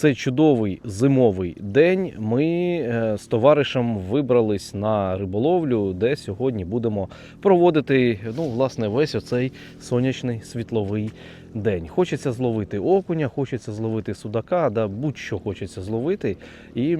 цей чудовий зимовий день ми е, з товаришем вибрались на риболовлю, де сьогодні будемо проводити ну, власне, весь оцей сонячний світловий день. Хочеться зловити окуня, хочеться зловити судака, да, будь-що хочеться зловити. І е,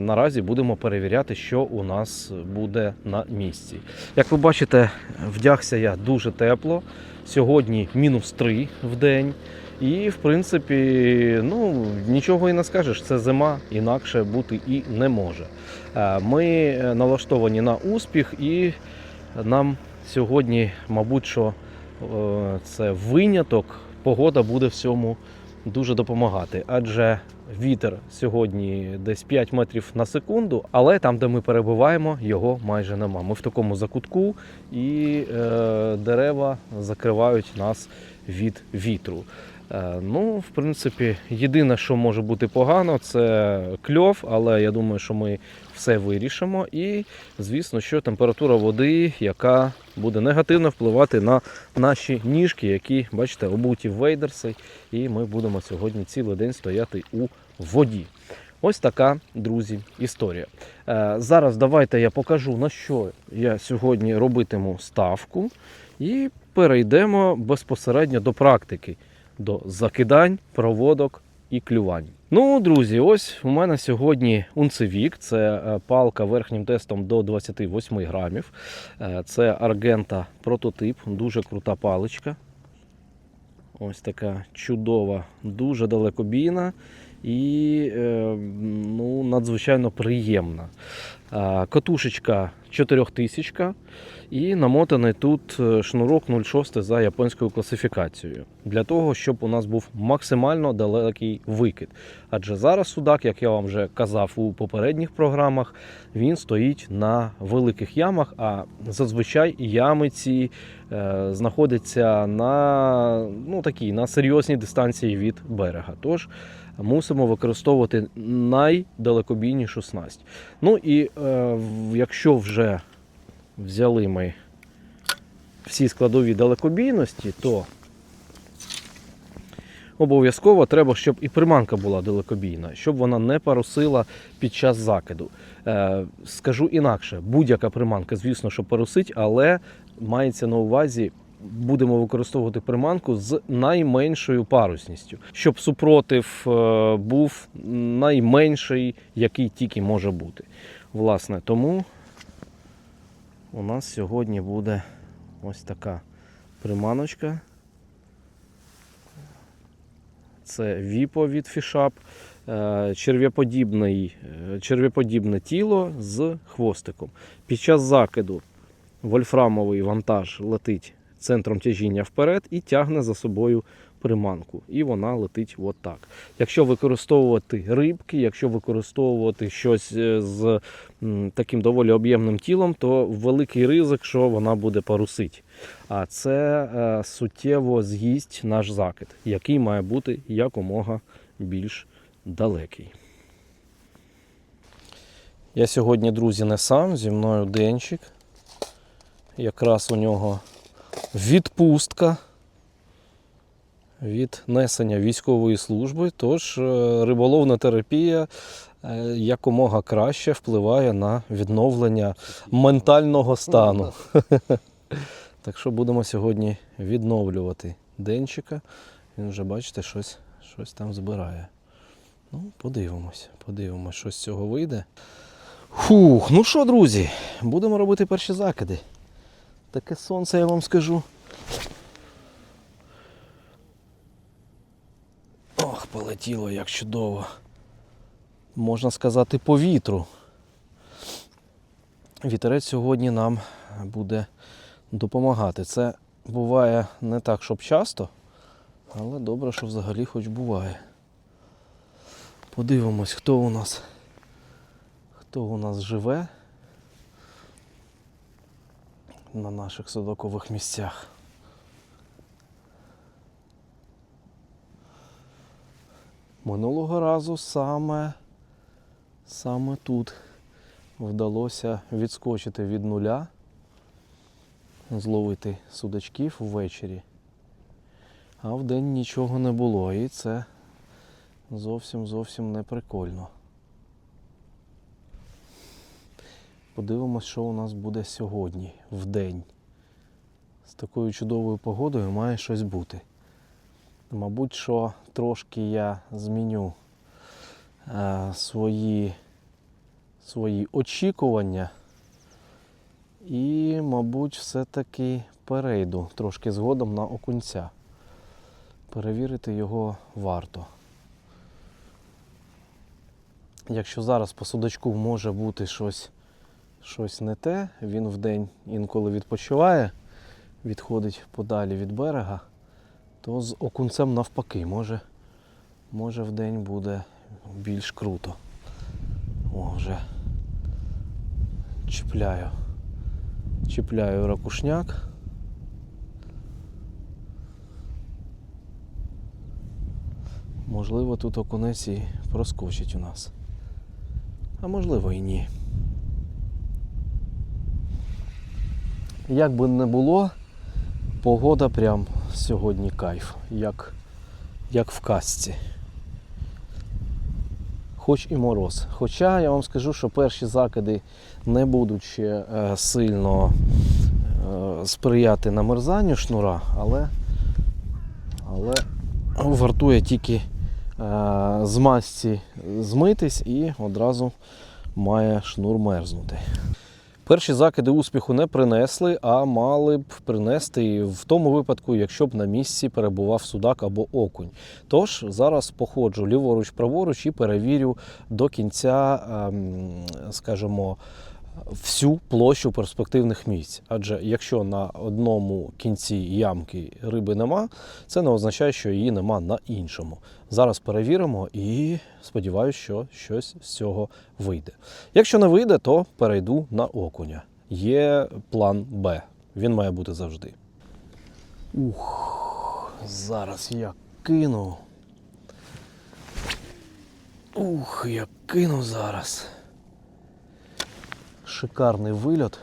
наразі будемо перевіряти, що у нас буде на місці. Як ви бачите, вдягся я дуже тепло. Сьогодні мінус 3 в день. І, в принципі, ну, нічого і не скажеш, це зима, інакше бути і не може. Е, Ми е, налаштовані на успіх, і нам сьогодні, мабуть, що е, це виняток, погода буде всьому дуже допомагати. Адже вітер сьогодні десь 5 метрів на секунду, але там, де ми перебуваємо, його майже нема. Ми в такому закутку, і е, дерева закривають нас від вітру. Е, Ну, в принципі, єдине, що може бути погано, це кльов, але я думаю, що ми все вирішимо. І, звісно, що температура води, яка буде негативно впливати на наші ніжки, які, бачите, обуті вейдерси, і ми будемо сьогодні цілий день стояти у воді. Ось така, друзі, історія. Е, Зараз давайте я покажу, на що я сьогодні робитиму ставку, і перейдемо безпосередньо до практики, до закидань, проводок і клювань. Ну, друзі, ось у мене сьогодні унцевік. Це е, палка верхнім тестом до 28 грамів. Е, Це Аргента прототип, дуже крута паличка. Ось така чудова, дуже далекобійна і е, ну, надзвичайно приємна. Катушечка 4000 і намотаний тут е, шнурок 0,6 за японською класифікацією. Для того, щоб у нас був максимально далекий викид. Адже зараз судак, як я вам вже казав у попередніх програмах, він стоїть на великих ямах, а зазвичай ями ці е, знаходяться на, ну, такій, на серйозній дистанції від берега. Тож мусимо використовувати найдалекобійнішу снасть. Ну і е, якщо вже взяли ми всі складові далекобійності, то обов'язково треба, щоб і приманка була далекобійна, щоб вона не парусила під час закиду. Е, скажу інакше, будь-яка приманка, звісно, що парусить, але мається на увазі. Будемо використовувати приманку з найменшою парусністю, щоб супротив е, був найменший, який тільки може бути. Власне, тому у нас сьогодні буде ось така приманочка. Це віпо від фішап, е, черв'яподібний, е, черв'яподібне тіло з хвостиком. Під час закиду вольфрамовий вантаж летить центром тяжіння вперед і тягне за собою приманку. І вона летить отак. Якщо використовувати рибки, якщо використовувати щось е, з таким доволі об'ємним тілом, то великий ризик, що вона буде парусить. А це е, суттєво з'їсть наш закид, який має бути якомога більш далекий. Я сьогодні, друзі, не сам, зі мною денчик. Якраз у нього відпустка від несення військової служби, тож е, риболовна терапія е, якомога краще впливає на відновлення ментального стану. Так що будемо сьогодні відновлювати денчика. Він вже, бачите, щось, щось там збирає. Ну, подивимось, подивимось, що з цього вийде. Фух, ну що, друзі, будемо робити перші закиди. Таке сонце, я вам скажу. Ох, полетіло як чудово. Можна сказати, по вітру. Вітерець сьогодні нам буде допомагати. Це буває не так, щоб часто, але добре, що взагалі хоч буває. Подивимось, хто у нас, хто у нас живе на наших судокових місцях. Минулого разу саме, саме тут вдалося відскочити від нуля, зловити судачків ввечері, а вдень нічого не було. І це Зовсім зовсім не прикольно. Подивимось, що у нас буде сьогодні, в день. З такою чудовою погодою має щось бути. Мабуть, що трошки я зміню е, свої, свої очікування. І, мабуть, все-таки перейду трошки згодом на окунця. Перевірити його варто. Якщо зараз по судачку може бути щось, щось не те, він вдень інколи відпочиває, відходить подалі від берега, то з окунцем навпаки, може, може вдень буде більш круто. О, вже чіпляю. Чіпляю ракушняк. Можливо, тут окунець і проскочить у нас. А можливо і ні. Як би не було, погода прям сьогодні кайф, як, як в казці. Хоч і мороз. Хоча я вам скажу, що перші закиди не будуть ще е, сильно е, сприяти намерзанню шнура, але, але вартує тільки е, з масці змитись і одразу має шнур мерзнути. Перші закиди успіху не принесли, а мали б принести в тому випадку, якщо б на місці перебував судак або окунь. Тож зараз походжу ліворуч-праворуч і перевірю до кінця, ем, скажімо, всю площу перспективних місць. Адже якщо на одному кінці ямки риби нема, це не означає, що її нема на іншому. Зараз перевіримо і сподіваюся, що щось з цього вийде. Якщо не вийде, то перейду на окуня. Є план Б. Він має бути завжди. Ух, зараз я кину. Ух, я кину зараз. Шикарний вильот.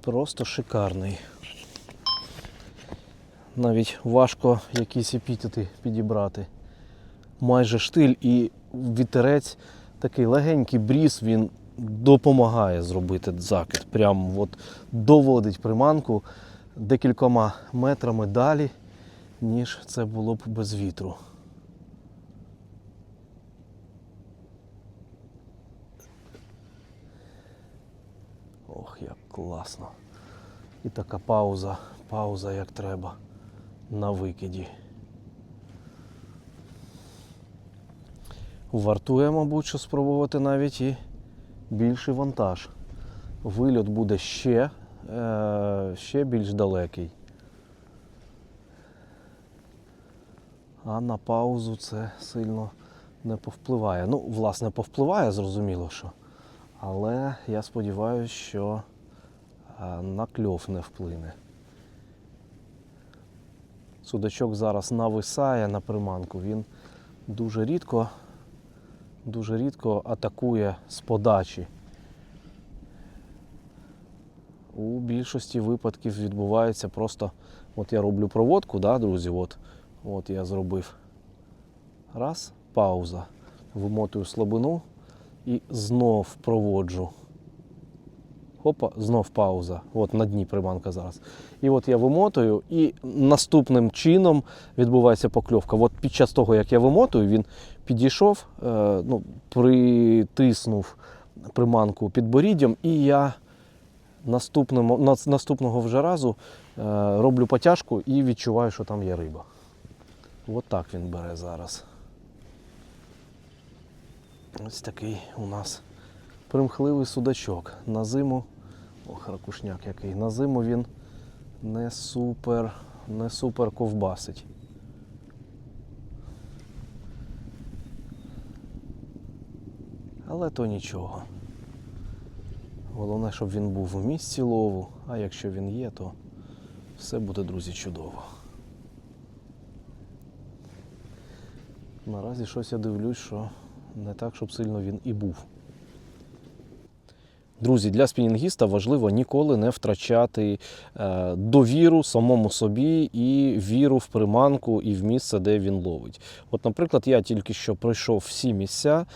Просто шикарний. Навіть важко якісь епітети підібрати. Майже штиль і вітерець такий легенький бріз, він допомагає зробити закид. Прям от доводить приманку декількома метрами далі, ніж це було б без вітру. Ох, як класно. І така пауза, пауза як треба на викиді. Вартує, мабуть, що спробувати навіть і більший вантаж. Вильот буде ще, е, ще більш далекий. А на паузу це сильно не повпливає. Ну, власне, повпливає, зрозуміло, що. Але я сподіваюся, що на кльов не вплине. Судачок зараз нависає на приманку, він дуже рідко, дуже рідко атакує з подачі. У більшості випадків відбувається просто, от я роблю проводку, да, друзі, от, от я зробив. Раз, пауза. Вимотую слабину і знов проводжу. Опа, знов пауза. От на дні приманка зараз. І от я вимотую, і наступним чином відбувається покльовка. От під час того, як я вимотую, він підійшов, е, ну, притиснув приманку під боріддям, і я наступним, на- наступного вже разу е, роблю потяжку і відчуваю, що там є риба. От так він бере зараз. Ось такий у нас примхливий судачок. На зиму, ох, ракушняк який, на зиму він не супер, не супер ковбасить. Але то нічого. Головне, щоб він був у місці лову, а якщо він є, то все буде, друзі, чудово. Наразі щось я дивлюсь, що не так, щоб сильно він і був. Друзі, для спінінгіста важливо ніколи не втрачати е, довіру самому собі і віру в приманку і в місце, де він ловить. От, наприклад, я тільки що пройшов всі місця,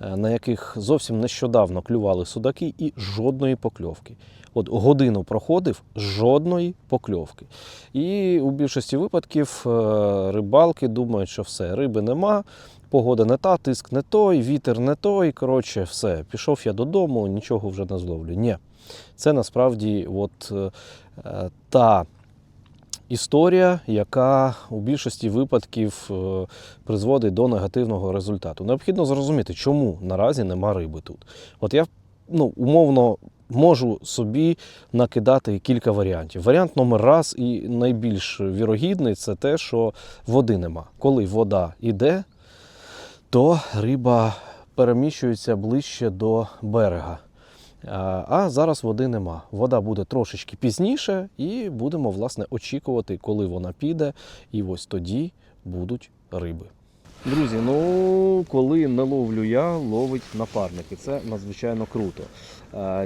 е, на яких зовсім нещодавно клювали судаки, і жодної покльовки. От годину проходив жодної покльовки. І у більшості випадків е, рибалки думають, що все, риби нема, погода не та, тиск не той, вітер не той. Коротше, все, пішов я додому, нічого вже не зловлю. Ні. Це насправді от, е, та історія, яка у більшості випадків е, призводить до негативного результату. Необхідно зрозуміти, чому наразі нема риби тут. От я ну, умовно можу собі накидати кілька варіантів. Варіант номер раз і найбільш вірогідний це те, що води нема. Коли вода йде, то риба переміщується ближче до берега. А зараз води нема. Вода буде трошечки пізніше, і будемо власне очікувати, коли вона піде, і ось тоді будуть риби. Друзі, ну коли не ловлю я, ловить напарник, і це надзвичайно круто.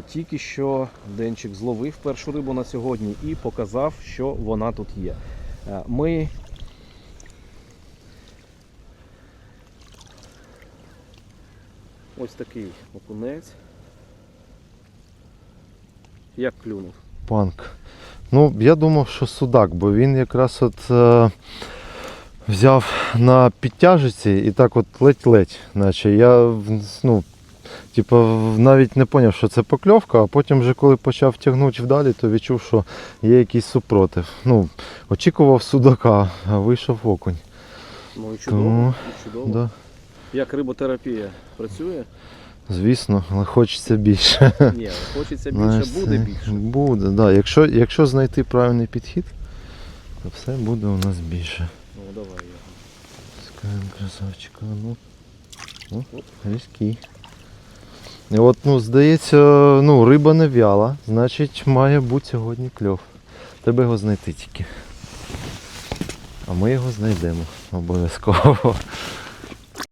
Тільки що Денчик зловив першу рибу на сьогодні і показав, що вона тут є. Ми ось такий окунець. Як клюнув? Панк. Ну, я думав, що судак, бо він якраз от е, взяв на підтяжиці і так от ледь-ледь. Наче я ну, типу, навіть не зрозумів, що це покльовка, а потім вже коли почав тягнути вдалі, то відчув, що є якийсь супротив. Ну, очікував судака, а вийшов окунь. Ну і чудово. Тому, і чудово. Да, Як риботерапія працює? звісно, але хочеться більше. Ні, хочеться більше, Знаєш, буде більше. Буде, да. Якщо, якщо знайти правильний підхід, то все буде у нас більше. Ну давай. я. Пускаємо красавчика. Ну, о, різкий. І от, ну, здається, ну, риба не в'яла, значить має бути сьогодні кльов. Треба його знайти тільки. А ми його знайдемо обов'язково.